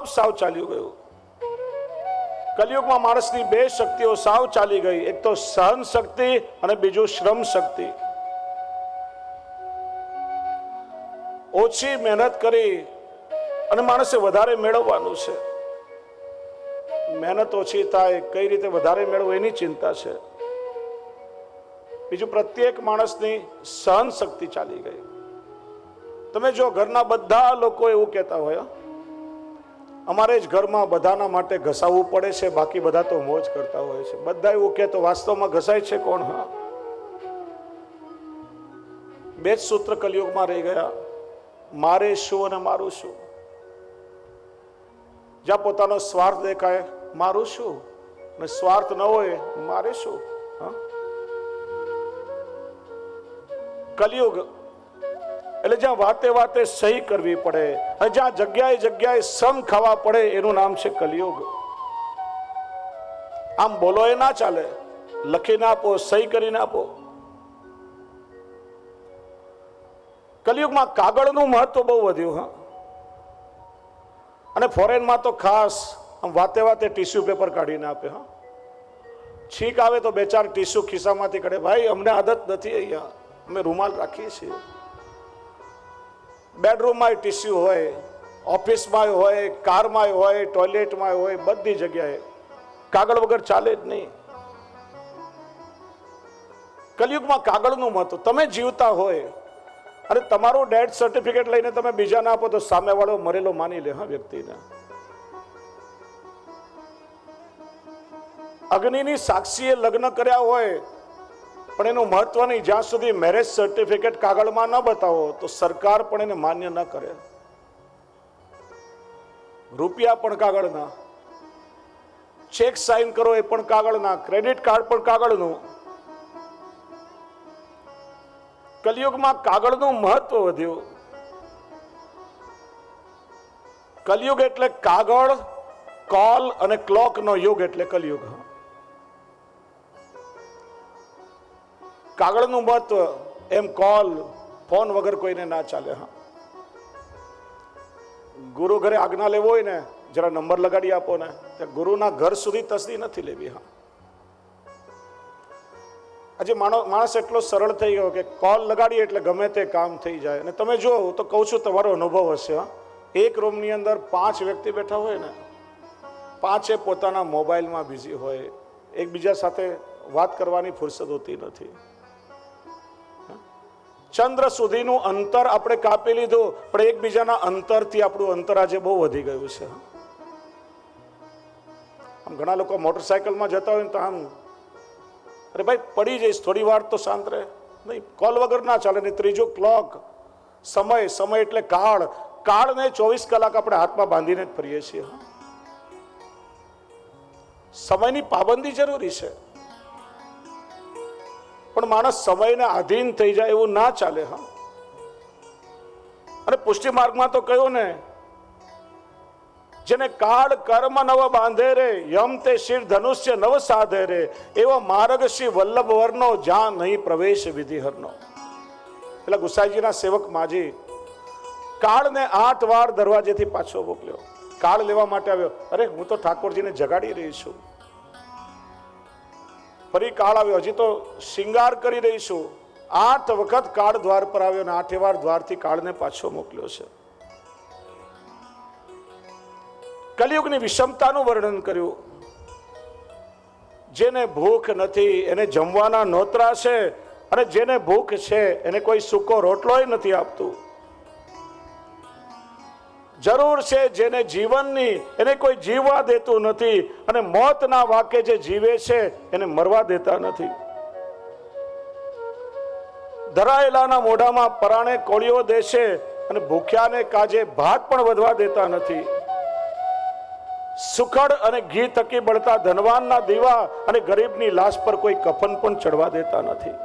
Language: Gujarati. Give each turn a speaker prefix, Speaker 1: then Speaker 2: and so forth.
Speaker 1: તપ સાવ ચાલ્યું ગયું. કલયુગમાં માણસની બે શક્તિઓ સાવ ચાલી ગઈ. એક તો સહન શક્તિ અને બીજું શ્રમ શક્તિ. ઓછી મહેનત કરી અને માણસે વધારે મેળવવાનું છે. મહેનત ઓછી થાય, કઈ રીતે વધારે મેળવું એની ચિંતા છે. બીજું પ્રત્યેક માણસની સહન શક્તિ ચાલી ગઈ. તમે જો ઘરના બધા લોકો એવું કહેતા હોય અમારે જ ઘરમાં બધાના માટે ઘસાવવું પડે છે, બાકી બધા તો મોજ કરતા હોય છે. બધા એવું કે તો વાસ્તવમાં ઘસાય છે કોણ? હા. બે જ સૂત્ર કલયુગમાં રહી ગયા. મારે શું અને મારું શું? જ્યાં પોતાનો સ્વાર્થ દેખાય, મારું શું? અને સ્વાર્થ ન હોય, મારે શું? કલયુગ એટલે જ્યાં વાતે વાતે સહી કરવી પડે જ્યાં જગ્યાએ જગ્યાએ સમ ખાવા પડે, એનું નામ છે કલિયુગ. આમ બોલો એ ના ચાલે. લખીને આપો, સહી કરીને આપો. કલિયુગમાં કાગળનું મહત્વ બહુ વધ્યું, હા. અને ફોરેનમાં તો ખાસ આમ વાતે વાતે ટીશ્યુ પેપર કાઢીને આપે, હા. છીંક આવે તો બે ચાર ટીશ્યુ ખિસ્સામાંથી કાઢે. ભાઈ, અમને આદત નથી અહીંયા. અમે રૂમાલ રાખીએ છીએ. બેડરૂમમાં ટીસ્યુ હોય ઓફિસમાં હોય કારમાં હોય ટોયલેટમાં હોય, બધી જગ્યાએ. કાગળ વગર ચાલે જ નહીં. કલયુગમાં કાગળનું મહત્વ, તમે જીવતા હોય, અને તમારું ડેથ સર્ટિફિકેટ લઈને તમે બીજાને આપો તો સામેવાળો મરેલો માની લે, હા, વ્યક્તિને. અગ્નિની સાક્ષીએ લગ્ન કર્યા હોય પણ એનું મહત્વ નહીં. જ્યાં સુધી મેરેજ સર્ટિફિકેટ કાગળમાં ન બતાવો, તો સરકાર પણ એને માન્ય ન કરે. રૂપિયા પણ કાગળના. ચેક સાઇન કરો એ પણ કાગળના. ક્રેડિટ કાર્ડ પણ કાગળનું. કલયુગમાં કાગળનું મહત્વ વધ્યું. કલયુગ એટલે કાગળ કોલ અને ક્લોક નો યુગ એટલે કલયુગ. કાગળનું મહત્વ એમ કોલ, ફોન વગર કોઈને ના ચાલે, હા. ગુરુ ઘરે આજ્ઞા લેવો હોય ને, જરા નંબર લગાડી આપો ને, તો ગુરુના ઘર સુધી તસદી નથી લેવી, હા. આજે માણો, માણસ એટલો સરળ થઈ ગયો કે કોલ લગાડીએ એટલે ગમે તે કામ થઈ જાય. અને તમે જો તો કહું છું, તમારો અનુભવ હશે, હા. એક રૂમની અંદર પાંચ વ્યક્તિ બેઠા હોય ને, પાંચે પોતાના મોબાઈલમાં બિઝી હોય, એકબીજા સાથે વાત કરવાની ફુરસદ હોતી નથી. ચંદ્ર સુધીનું અંતર આપણે કાપી લીધું, પણ એકબીજાના અંતરથી આપણું અંતર આજે બહુ વધી ગયું છે. આમ ઘણા લોકો મોટરસાયકલમાં જતા હોય ને તો આમ, અરે ભાઈ, પડી જઈશ, થોડી વાર તો શાંત રહે. નહીં, કોલ વગર ના ચાલે. ને ત્રીજો ક્લોક, સમય સમય એટલે કાળ. કાળને ચોવીસ કલાક આપણે હાથમાં બાંધીને જ ફરીએ છીએ. સમયની પાબંદી જરૂરી છે. પણ માણસ સમયને આધીન થઈ જાય એવું ના ચાલે, હા. અને પુષ્ટિ માર્ગમાં તો કહ્યું ને, જેને કાળ કર્મ નવ બાંધે રે, યમ તે શિર ધનુષ્ય નવ સાધે રે, એવો માર્ગ શ્રી વલ્લભ વર્ણો જ્યાં નહીં પ્રવેશ વિધિહરનો. એટલે ગુસાઈજીના સેવક માજી કાળને આઠ વાર દરવાજેથી પાછો મોકલ્યો. કાળ લેવા માટે આવ્યો. અરે, હું તો ઠાકોરજીને જગાડી રહી છું. ફરી કાળ આવ્યો. હજી તો શિંગાર કરી રહીશું. આઠ વખત કાળ દ્વાર પર આવ્યો અને આઠે વાર દ્વારથી કાળને પાછો મોકલ્યો છે. કલિયુગની વિષમતાનું વર્ણન કર્યું. જેને ભૂખ નથી, એને જમવાના નોતરા છે અને જેને ભૂખ છે, એને કોઈ સૂકો રોટલોય નથી આપતું. જરૂર છે જેને જીવનની એને કોઈ જીવવા દેતું નથી અને મોતના વાકે જે જીવે છે એને મરવા દેતા નથી. ધરાયેલાના મોઢામાં પરાણે કોળીઓ દેશે અને ભૂખ્યાને કાજે ભાત પણ વધવા દેતા નથી. સુખડ અને ઘી થકી બળતા ધનવાનના દીવા અને ગરીબની લાશ પર કોઈ કફન પણ ચડવા દેતા નથી.